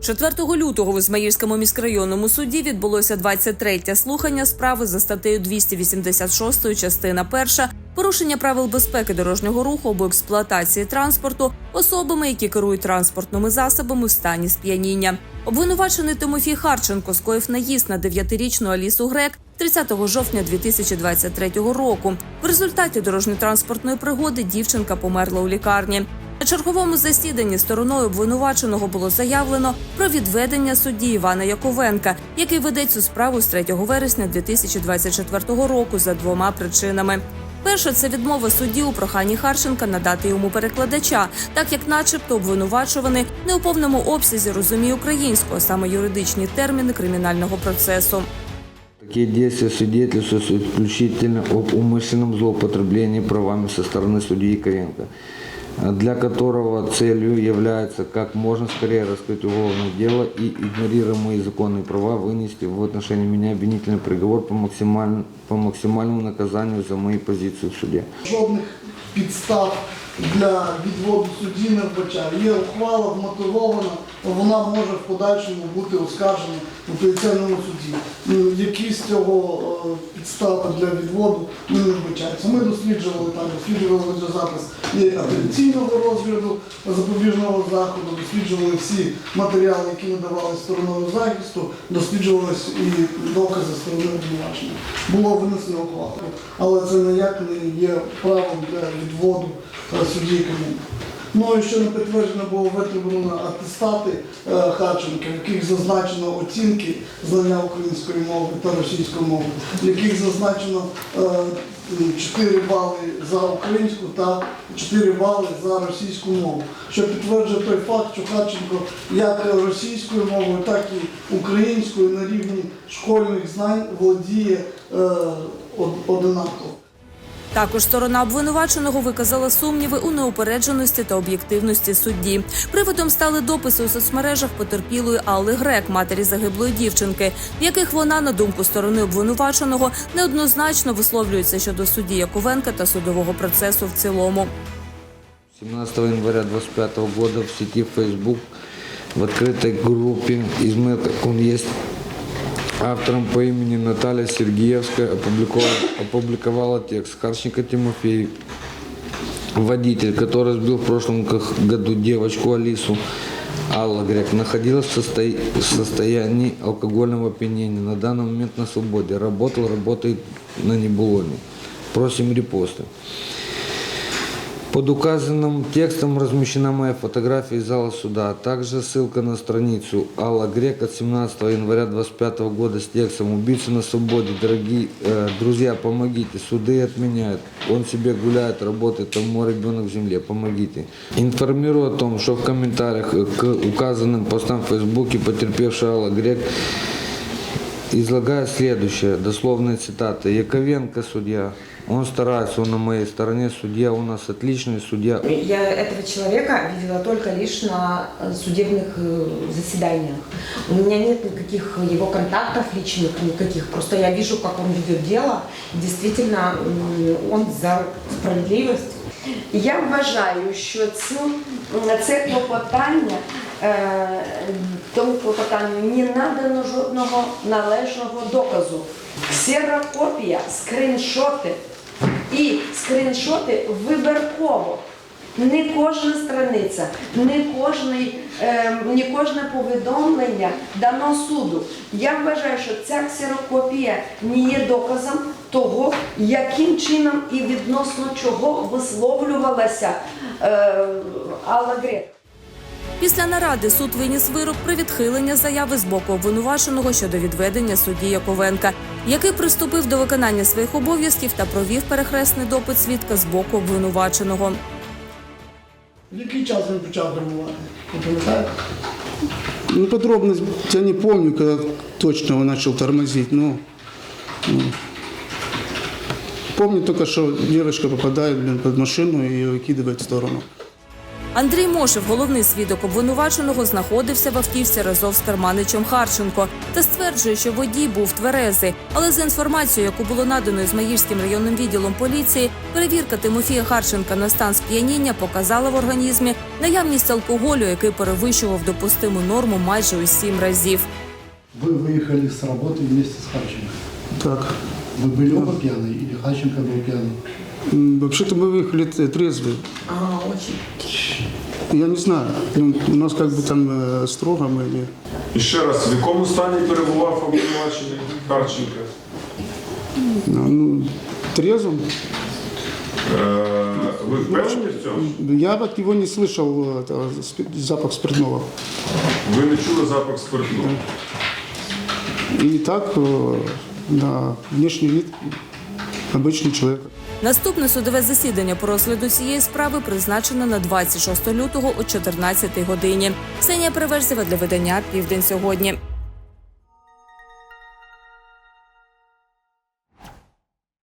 4 лютого в Ізмаїльському міськрайонному суді відбулося 23-те слухання справи за статтею 286 частина 1 порушення правил безпеки дорожнього руху або експлуатації транспорту особами, які керують транспортними засобами в стані сп'яніння. Обвинувачений Тимофій Харченко скоїв наїзд на 9-річну Алісу Грек 30 жовтня 2023 року. В результаті дорожньо-транспортної пригоди дівчинка померла у лікарні. На черговому засіданні стороною обвинуваченого було заявлено про відведення судді Івана Яковенка, який веде цю справу з 3 вересня 2024 року за двома причинами. Перше це відмова судді у проханні Харченка надати йому перекладача, так як, начебто, обвинувачуваний не у повному обсязі розуміє українську, а саме юридичні терміни кримінального процесу. Такие действия свидетельствуют исключительно об умышленном злоупотреблении правами со стороны судьи Яковенко, для которого целью является как можно скорее раскрыть уголовное дело и, игнорируя мои законные права, вынести в отношении меня обвинительный приговор по, максималь- по максимальному наказанию за мои позиции в суде. Жодних підстав для відводу судді не вбачаю. Є ухвала вмотивована, вона може в подальшому бути оскаржена у апеляційному суді. Ну, Якісь цього е, підстави для відводу не вбачаються. Ми досліджували там, досліджували запис і апеляційного розгляду запобіжного заходу, досліджували всі матеріали, які надавали стороною захисту, досліджувалися і докази сторони обвинувачення. Було винесено ухвалу. Але це ніяк не є правом для відводу судді. Ну і ще не підтверджено було витребувано атестати е, Харченка, в яких зазначено оцінки знання української мови та російської мови, в яких зазначено е, 4 бали за українську та 4 бали за російську мову, що підтверджує той факт, що Харченко як російською мовою, так і українською на рівні школьних знань володіє е, одинаково. Також сторона обвинуваченого виказала сумніви у неупередженості та об'єктивності судді. Приводом стали дописи у соцмережах потерпілої Алли Грек, матері загиблої дівчинки, в яких вона, на думку сторони обвинуваченого, неоднозначно висловлюється щодо судді Яковенка та судового процесу в цілому. 17 января 2025 года в сети Facebook в открытой группе «Измет», как он есть, автором по имени Наталья Сергеевская опубликовала, опубликовала текст Харченко Тимофей, водитель, который сбил в прошлом году девочку Алису, Алла Грек, находилась в состо- в состоянии алкогольного опьянения. На данный момент на свободе. Работал, работает на Небулоне. Просим репосты. Под указанным текстом размещена моя фотография из зала суда, а также ссылка на страницу. Алла Грек от 17 января 2025 года с текстом «Убийца на свободе, дорогие э, друзья, помогите, суды отменяют, он себе гуляет, работает, а мой ребенок в земле, помогите». Информирую о том, что в комментариях к указанным постам в Фейсбуке потерпевшая Алла Грек излагает следующее, дословная цитата. Яковенко судья, он старается, он на моей стороне, судья у нас отличный, судья Я этого человека видела только лишь на э, судебных э, заседаниях. У меня нет никаких его контактов личных, никаких. Просто я вижу, как он ведет дело. Действительно, м, он за справедливость. Я вважаю, що цю, це клопотання, е, тому клопотанню не надано жодного належного доказу. Ксерокопія, скріншоти і скріншоти вибірково. Не кожна страниця, не кожний, е, не кожне повідомлення дано суду. Я вважаю, що ця ксерокопія не є доказом того, яким чином і відносно чого висловлювалася е, Алла Грек. Після наради суд виніс вирок про відхилення заяви з боку обвинуваченого щодо відведення судді Яковенка, який приступив до виконання своїх обов'язків та провів перехресний допит свідка з боку обвинуваченого. В який час він почав гримувати? Ну, подробность я не помню, когда точно он начал тормозить, но ну, помню только, что девочка попадает блин, под машину и ее выкидывает в сторону. А Андрій Мошев, головний свідок обвинуваченого, знаходився в автівці разом з Карманичем Харченко та стверджує, що водій був тверезий. Але за інформацією, яку було надано Ізмаїльським районним відділом поліції, перевірка Тимофія Харченка на стан сп'яніння показала в організмі наявність алкоголю, який перевищував допустиму норму майже у сім разів. Вы выехали с работы вместе с Харченко. Так. Вы были оба пьяные или Харченко был пьяный? М, Вообще-то мы выехали т- трезвые. Ага, очень. Я не знаю. Ну, у нас как бы там э, строго мы не... І ще раз, в якому стані перебував обвинувачений Харченка? Ну, трезвым. Е, ви впевнені в цьому? Я от его не слышал, э, это, спи- запах спиртного. Ви не чули запах спирту? И так, э, на внешний вид обычный человек. Наступне судове засідання по розгляду цієї справи призначено на 26 лютого о 14 годині. Ксенія Переверзєва для видання Південь сьогодні.